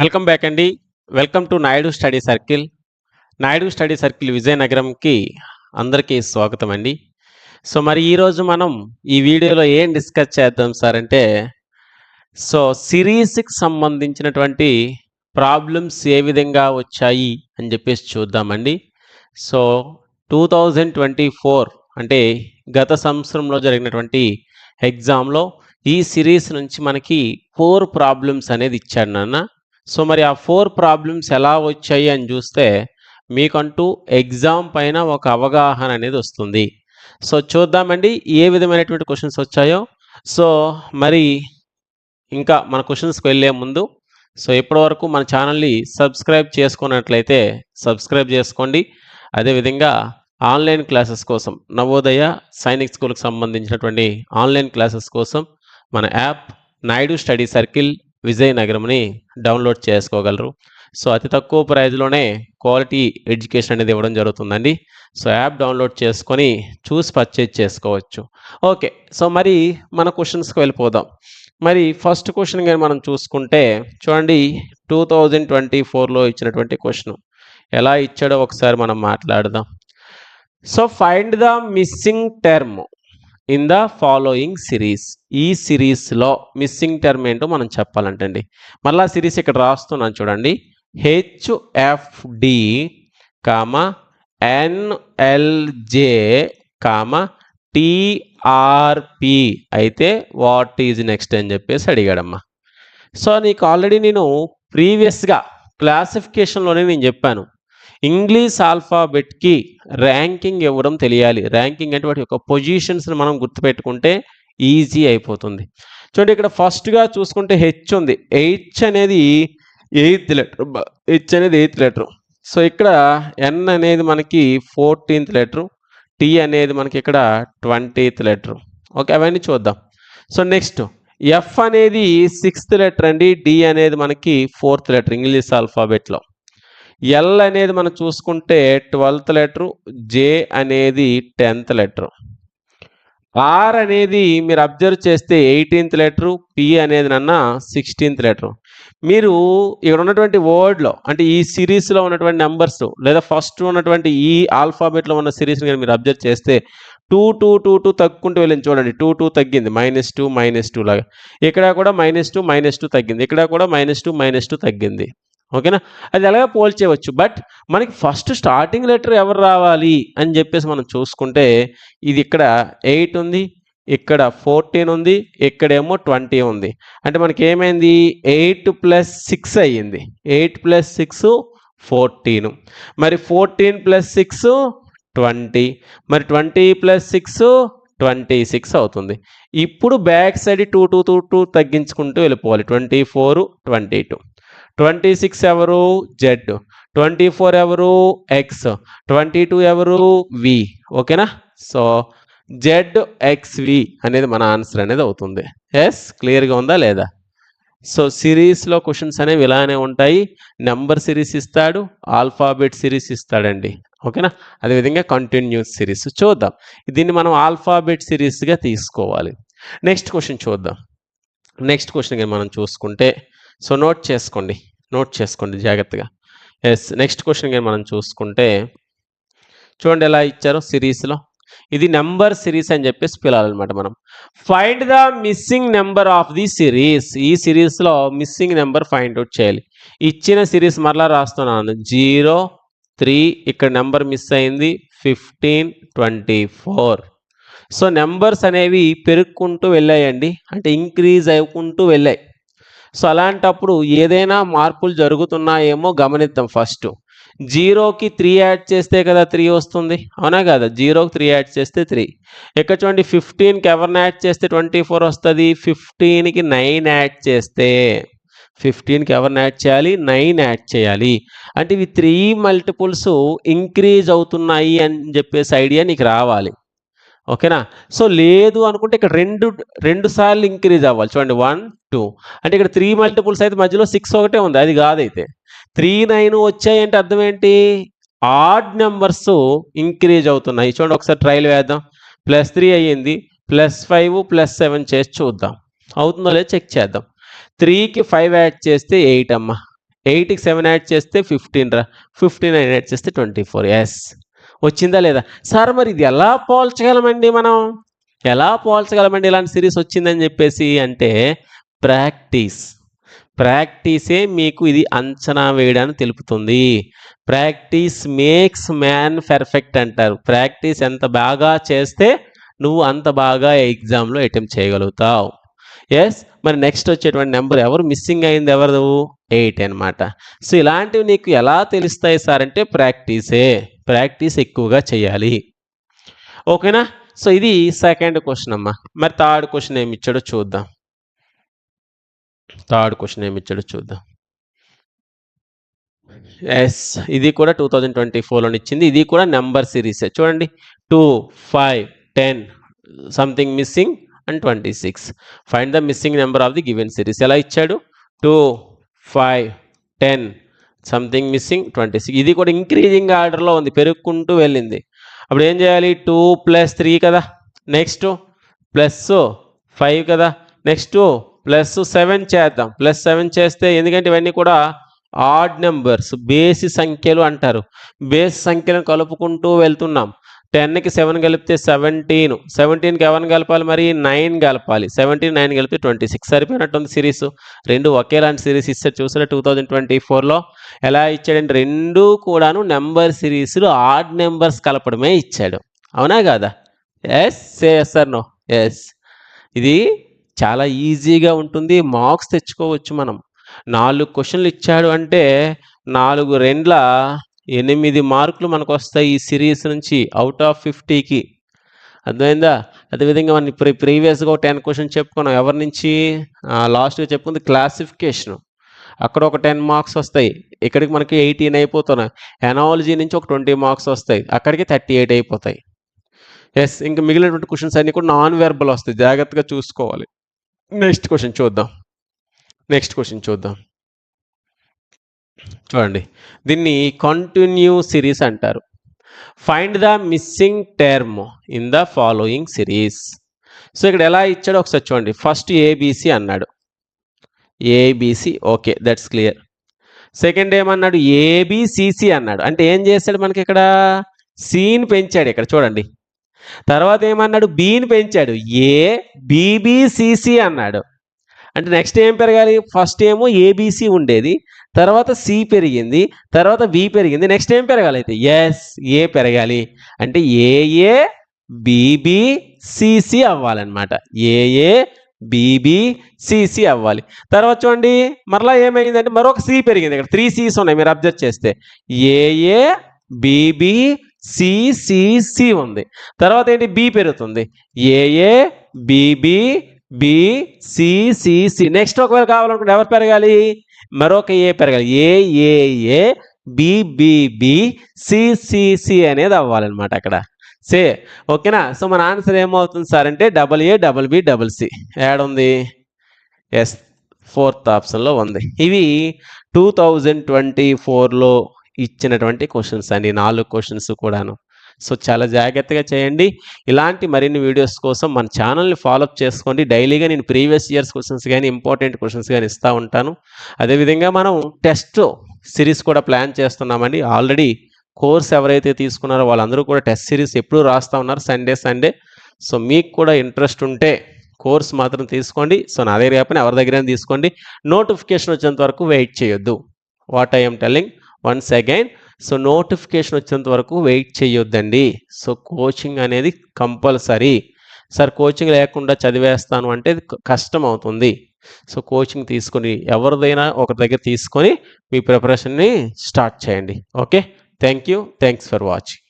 Welcome back అండి. Welcome to Naidu study circle. Naidu study circle విజయనగరంకి అందరికీ స్వాగతం అండి. సో మరి ఈరోజు మనం ఈ వీడియోలో ఏం డిస్కస్ చేద్దాం సార్ అంటే సో సిరీస్కి సంబంధించినటువంటి ప్రాబ్లమ్స్ ఏ విధంగా వచ్చాయి అని చెప్పేసి చూద్దామండి. So two thousand twenty four అంటే గత సంవత్సరంలో జరిగినటువంటి ఎగ్జామ్లో ఈ సిరీస్ నుంచి మనకి ఫోర్ ప్రాబ్లమ్స్ అనేది ఇచ్చాడు నాన్న. సో మరి ఆ ఫోర్ ప్రాబ్లమ్స్ ఎలా వచ్చాయి అని చూస్తే మీకంటూ ఎగ్జామ్ పైన ఒక అవగాహన అనేది వస్తుంది. సో చూద్దామండి ఏ విధమైనటువంటి క్వశ్చన్స్ వచ్చాయో. సో మరి ఇంకా మన క్వశ్చన్స్కి వెళ్ళే ముందు సో ఇప్పటివరకు మన ఛానల్ని సబ్స్క్రైబ్ చేసుకున్నట్లయితే సబ్స్క్రైబ్ చేసుకోండి. అదేవిధంగా ఆన్లైన్ క్లాసెస్ కోసం నవోదయ సైనిక్ స్కూల్కి సంబంధించినటువంటి ఆన్లైన్ క్లాసెస్ కోసం మన యాప్ నాయుడు స్టడీ సర్కిల్ విజయనగరంని డౌన్లోడ్ చేసుకోగలరు. సో అతి తక్కువ ప్రైజ్లోనే క్వాలిటీ ఎడ్యుకేషన్ అనేది ఇవ్వడం జరుగుతుందండి. సో యాప్ డౌన్లోడ్ చేసుకొని చూసి పర్చేజ్ చేసుకోవచ్చు. ఓకే. సో మరి మన క్వశ్చన్స్కి వెళ్ళిపోదాం. మరి ఫస్ట్ క్వశ్చన్ కానీ మనం చూసుకుంటే చూడండి టూ థౌజండ్ ట్వంటీ ఫోర్లో ఇచ్చినటువంటి క్వశ్చన్. ఎలా ఇచ్చాడో ఒకసారి మనం మాట్లాడదాం. So find the missing term. In the following series ఈ సిరీస్లో మిస్సింగ్ టర్మ్ ఏంటో మనం చెప్పాలంటండి. మళ్ళీ సిరీస్ ఇక్కడ రాస్తున్నాను చూడండి. HFD comma NLJ comma TRP అయితే వాట్ ఈజ్ నెక్స్ట్ అని చెప్పేసి అడిగాడమ్మా. సో నీకు ఆల్రెడీ నేను ప్రీవియస్గా క్లాసిఫికేషన్లోనే నేను చెప్పాను. ఇంగ్లీష్ ఆల్ఫాబెట్కి ర్యాంకింగ్ ఇవ్వడం తెలియాలి? ర్యాంకింగ్ అంటే వాటి యొక్క పొజిషన్స్ని మనం గుర్తుపెట్టుకుంటే ఈజీ అయిపోతుంది. చూడండి ఇక్కడ ఫస్ట్గా చూసుకుంటే హెచ్ ఉంది. హెచ్ అనేది ఎయిత్ లెటర్. హెచ్ అనేది ఎయిత్ లెటర్. సో ఇక్కడ ఎన్ అనేది మనకి ఫోర్టీన్త్ లెటరు. టీ అనేది మనకి ఇక్కడ ట్వంటీత్ లెటరు. ఓకే అవన్నీ చూద్దాం. So next. ఎఫ్ అనేది సిక్స్త్ లెటర్ అండి. డి అనేది మనకి ఫోర్త్ లెటర్ ఇంగ్లీష్ ఆల్ఫాబెట్లో. ఎల్ అనేది మనం చూసుకుంటే ట్వెల్త్ లెటరు జే అనేది టెన్త్ లెటరు. ఆర్ అనేది మీరు అబ్జర్వ్ చేస్తే ఎయిటీన్త్ లెటరు పి అనేది నన్న సిక్స్టీన్త్ లెటరు. మీరు ఇక్కడ ఉన్నటువంటి వర్డ్లో అంటే ఈ సిరీస్లో ఉన్నటువంటి నెంబర్స్ లేదా ఫస్ట్ ఉన్నటువంటి ఈ ఆల్ఫాబెట్లో ఉన్న సిరీస్ని కానీ మీరు అబ్జర్వ్ చేస్తే టూ టూ టూ టూ తగ్గుకుంటూ వెళ్ళింది చూడండి. టూ టూ తగ్గింది. మైనస్ టూ మైనస్ టూ లాగా. ఇక్కడ కూడా మైనస్ టూ మైనస్ టూ తగ్గింది. ఇక్కడ కూడా మైనస్ టూ మైనస్ టూ తగ్గింది. ఓకేనా? అది ఎలాగ పోల్చేయవచ్చు. బట్ మనకి ఫస్ట్ స్టార్టింగ్ లెటర్ ఎవరు రావాలి అని చెప్పేసి మనం చూసుకుంటే ఇది ఇక్కడ ఎయిట్ ఉంది ఇక్కడ ఫోర్టీన్ ఉంది ఇక్కడేమో ట్వంటీ ఉంది. అంటే మనకి ఏమైంది ఎయిట్ ప్లస్ సిక్స్ అయ్యింది. Eight plus six fourteen. మరి ఫోర్టీన్ ప్లస్ సిక్స్ ట్వంటీ. మరి twenty plus six twenty six అవుతుంది. ఇప్పుడు back side two two two two తగ్గించుకుంటూ వెళ్ళిపోవాలి. Twenty four twenty two. Twenty six ఎవరు? జెడ్. ట్వంటీ ఫోర్ ఎవరు? X. Twenty two ఎవరు? V. ఓకేనా? సో జెడ్ ఎక్స్ వి అనేది మన ఆన్సర్ అనేది అవుతుంది. ఎస్? క్లియర్గా ఉందా లేదా? సో సిరీస్లో క్వశ్చన్స్ అనేవి ఇలానే ఉంటాయి. నెంబర్ సిరీస్ ఇస్తాడు ఆల్ఫాబెట్ సిరీస్ ఇస్తాడండి. ఓకేనా? అదేవిధంగా కంటిన్యూస్ సిరీస్ చూద్దాం. దీన్ని మనం ఆల్ఫాబెట్ సిరీస్గా తీసుకోవాలి. నెక్స్ట్ క్వశ్చన్ చూద్దాం. నెక్స్ట్ క్వశ్చన్ మనం చూసుకుంటే సో నోట్ చేసుకోండి నోట్ చేసుకోండి జాగ్రత్తగా. ఎస్ నెక్స్ట్ క్వశ్చన్ మనం చూసుకుంటే చూడండి ఎలా ఇచ్చారో సిరీస్లో. ఇది నెంబర్ సిరీస్ అని చెప్పేసి పిలవాలన్నమాట మనం. Find the missing number of the series ఈ సిరీస్లో మిస్సింగ్ నెంబర్ ఫైండ్ అవుట్ చేయాలి. ఇచ్చిన సిరీస్ మరలా రాస్తున్నాను. జీరో త్రీ ఇక్కడ నెంబర్ మిస్ అయింది. Fifteen twenty four. So numbers అనేవి పెరుక్కుంటూ వెళ్ళాయండి. అంటే ఇంక్రీజ్ అవ్వుకుంటూ వెళ్ళాయి. సో అలాంటప్పుడు ఏదైనా మార్పులు జరుగుతున్నాయేమో గమనిద్దాం ఫస్ట్. జీరోకి త్రీ యాడ్ చేస్తే కదా త్రీ వస్తుంది? అవునా కదా? జీరోకి త్రీ యాడ్ చేస్తే త్రీ. ఇక్కడ చూడండి ఫిఫ్టీన్కి ఎవరిని యాడ్ చేస్తే ట్వంటీ ఫోర్ వస్తుంది? ఫిఫ్టీన్కి నైన్ యాడ్ చేస్తే. ఫిఫ్టీన్కి ఎవరిని యాడ్ చేయాలి? నైన్ యాడ్ చేయాలి. అంటే ఇవి త్రీ మల్టిపుల్స్ ఇంక్రీజ్ అవుతున్నాయి అని చెప్పేసి ఐడియా నీకు రావాలి. ఓకేనా? సో లేదు అనుకుంటే ఇక్కడ రెండు రెండు సార్లు ఇంక్రీజ్ అవ్వాలి. చూడండి వన్ టూ అంటే ఇక్కడ త్రీ మల్టిపుల్స్ అయితే మధ్యలో సిక్స్ ఒకటే ఉంది. అది కాదైతే. త్రీ నైన్ వచ్చాయి అంటే అర్థం ఏంటి? ఆడ్ నెంబర్స్ ఇంక్రీజ్ అవుతున్నాయి. చూడండి ఒకసారి ట్రయల్ వేద్దాం. ప్లస్ త్రీ అయ్యింది. ప్లస్ ఫైవ్ ప్లస్ సెవెన్ చేసి చూద్దాం. అవుతుందో లేదో చెక్ చేద్దాం. త్రీకి ఫైవ్ యాడ్ చేస్తే ఎయిట్ అమ్మ. ఎయిట్కి సెవెన్ యాడ్ చేస్తే ఫిఫ్టీన్ రా. ఫిఫ్టీన్ నైన్ యాడ్ చేస్తే ట్వంటీ ఫోర్ ఎస్ వచ్చిందా లేదా? సార్ మరి ఇది ఎలా పోల్చగలమండి మనం? ఎలా పోల్చగలమండి ఇలాంటి సిరీస్ వచ్చిందని చెప్పేసి అంటే ప్రాక్టీస్. ప్రాక్టీసే మీకు ఇది అంచనా వేయడాన్ని తెలుపుతుంది. ప్రాక్టీస్ మేక్స్ మ్యాన్ పర్ఫెక్ట్ అంటారు. ప్రాక్టీస్ ఎంత బాగా చేస్తే నువ్వు అంత బాగా ఎగ్జామ్లో అటెంప్ట్ చేయగలుగుతావు. ఎస్ మరి నెక్స్ట్ వచ్చేటువంటి నెంబర్ ఎవరు? మిస్సింగ్ అయింది ఎవరు ఎయిట్ అనమాట సో ఇలాంటివి నీకు ఎలా తెలుస్తాయి సార్ అంటే ప్రాక్టీసే. ప్రాక్టీస్ ఎక్కువగా చేయాలి. ఓకేనా? సో ఇది సెకండ్ క్వశ్చన్ అమ్మా. మరి థర్డ్ క్వశ్చన్ ఏమి ఇచ్చాడో చూద్దాం. థర్డ్ క్వశ్చన్ ఏమి ఇచ్చాడో చూద్దాం. ఎస్ ఇది కూడా టూ థౌజండ్ ట్వంటీ ఫోర్లో ఇచ్చింది. ఇది కూడా నెంబర్ సిరీస్ చూడండి. Two five ten something missing and twenty six find the missing number of the given series ఎలా ఇచ్చాడు? Two five ten something missing twenty six ఇది కూడా ఇంక్రీజింగ్ ఆర్డర్లో ఉంది పెరుగుకుంటూ వెళ్ళింది. అప్పుడు ఏం చేయాలి? టూ ప్లస్ త్రీ కదా? నెక్స్ట్ ప్లస్ ఫైవ్ కదా? నెక్స్ట్ ప్లస్ సెవెన్ చేద్దాం. ప్లస్ సెవెన్ చేస్తే ఎందుకంటే ఇవన్నీ కూడా ఆడ్ నెంబర్స్ బేసి సంఖ్యలు అంటారు. బేస్ సంఖ్యలను కలుపుకుంటూ వెళ్తున్నాం. టెన్కి సెవెన్ కలిపితే సెవెంటీన్. సెవెంటీన్కి ఎవరిని కలపాలి మరి నైన్ కలపాలి. సెవెంటీన్ నైన్ కలిపితే ట్వంటీ సిక్స్. సరిపోయినట్టుంది సిరీస్. రెండు ఒకేలాంటి సిరీస్ ఇస్తారు చూసారా? టూ థౌజండ్ ట్వంటీ ఫోర్లో ఎలా ఇచ్చాడంటే రెండు కూడాను నెంబర్ సిరీస్లు ఆడ్ నెంబర్స్ కలపడమే ఇచ్చాడు. అవునా కాదా? Yes say yes sir no. Yes. ఇది చాలా ఈజీగా ఉంటుంది. మార్క్స్ తెచ్చుకోవచ్చు మనం. నాలుగు క్వశ్చన్లు ఇచ్చాడు అంటే నాలుగు రెండ్ల ఎనిమిది మార్కులు మనకు వస్తాయి ఈ సిరీస్ నుంచి అవుట్ ఆఫ్ ఫిఫ్టీకి అర్థమైందా? అదేవిధంగా మనం ప్రీ ప్రీవియస్గా ఒక టెన్ క్వశ్చన్ చెప్పుకున్నాం. ఎవరి నుంచి? లాస్ట్గా చెప్పుకుంది క్లాసిఫికేషన్ అక్కడ ఒక టెన్ మార్క్స్ వస్తాయి. ఇక్కడికి మనకి ఎయిటీన్ అయిపోతున్నాయి. ఎనాలజీ నుంచి ఒక ట్వంటీ మార్క్స్ వస్తాయి. అక్కడికి థర్టీ ఎయిట్ అయిపోతాయి. ఎస్ ఇంకా మిగిలినటువంటి క్వశ్చన్స్ అన్నీ కూడా నాన్ వెర్బల్ వస్తాయి. జాగ్రత్తగా చూసుకోవాలి. నెక్స్ట్ క్వశ్చన్ చూద్దాం. నెక్స్ట్ క్వశ్చన్ చూద్దాం. చూడండి. దీన్ని కంటిన్యూ సిరీస్ అంటారు. Find the missing term in the following series so ఇక్కడ ఎలా ఇచ్చాడో ఒకసారి చూడండి. ఫస్ట్ ఏబీసీ అన్నాడు. ABC okay that's clear second ఏమన్నాడు? ఏబిసిసి అన్నాడు. అంటే ఏం చేశాడు మనకి ఇక్కడ? సీని పెంచాడు ఇక్కడ చూడండి. తర్వాత ఏమన్నాడు? బీని పెంచాడు. ఏ బీబీసీసీ అన్నాడు. అంటే నెక్స్ట్ ఏం పెరగాలి? ఫస్ట్ ఏమో ఏబీసీ ఉండేది. తర్వాత సి పెరిగింది తర్వాత బి పెరిగింది నెక్స్ట్ ఏం పెరగాలి అయితే? ఎస్ ఏ పెరగాలి? అంటే ఏఏ బీబీ సిసి అవ్వాలన్నమాట. ఏఏ బీబీ సిసి అవ్వాలి. తర్వాత చూడండి మరలా ఏమైందంటే మరొక సి పెరిగింది ఇక్కడ. త్రీ సిస్ ఉన్నాయి మీరు అబ్జర్వ్ చేస్తే. ఏఏ బీబీ సిసిసి ఉంది. తర్వాత ఏంటి? బి పెరుగుతుంది. ఏఏ బీబీ బి సిసిసి నెక్స్ట్ ఒకవేళ కావాలనుకుంటే ఎవరు పెరగాలి? మరొక ఏ పెరగాలి ఏఏఏ బిబిబి సిసిసి అనేది అవ్వాలన్నమాట అక్కడ. సే. ఓకేనా? సో మన ఆన్సర్ ఏమవుతుంది సార్ అంటే double A double B double C. Add ఉంది. ఎస్. ఫోర్త్ ఆప్షన్లో ఉంది. ఇవి టూ థౌజండ్ ట్వంటీ ఫోర్లో ఇచ్చినటువంటి క్వశ్చన్స్ అండి. నాలుగు క్వశ్చన్స్ కూడాను. సో చాలా జాగ్రత్తగా చేయండి. ఇలాంటి మరిన్ని వీడియోస్ కోసం మన ఛానల్ని ఫాలోఅప్ చేసుకోండి. డైలీగా నేను ప్రీవియస్ ఇయర్స్ క్వశ్చన్స్ కానీ ఇంపార్టెంట్ క్వశ్చన్స్ కానీ ఇస్తూ ఉంటాను. అదేవిధంగా మనం టెస్ట్ సిరీస్ కూడా ప్లాన్ చేస్తున్నామండి. ఆల్రెడీ కోర్స్ ఎవరైతే తీసుకున్నారో వాళ్ళందరూ కూడా టెస్ట్ సిరీస్ ఎప్పుడు రాస్తూ ఉన్నారు. సండే సండే సో మీకు కూడా ఇంట్రెస్ట్ ఉంటే కోర్స్ మాత్రం తీసుకోండి. సో నా దగ్గర కాకపోయినా ఎవరి దగ్గర తీసుకోండి. నోటిఫికేషన్ వచ్చేంత వరకు వెయిట్ చేయొద్దు. What I'm telling once again so notification వచ్చేంత వరకు వెయిట్ చేయొద్దండి. సో కోచింగ్ అనేది కంపల్సరీ. సార్ కోచింగ్ లేకుండా చదివేస్తాను అంటే కష్టం అవుతుంది. సో కోచింగ్ తీసుకొని ఎవరిదైనా ఒకరి దగ్గర తీసుకొని మీ ప్రిపరేషన్ని స్టార్ట్ చేయండి. Okay? Thank you thanks for watching.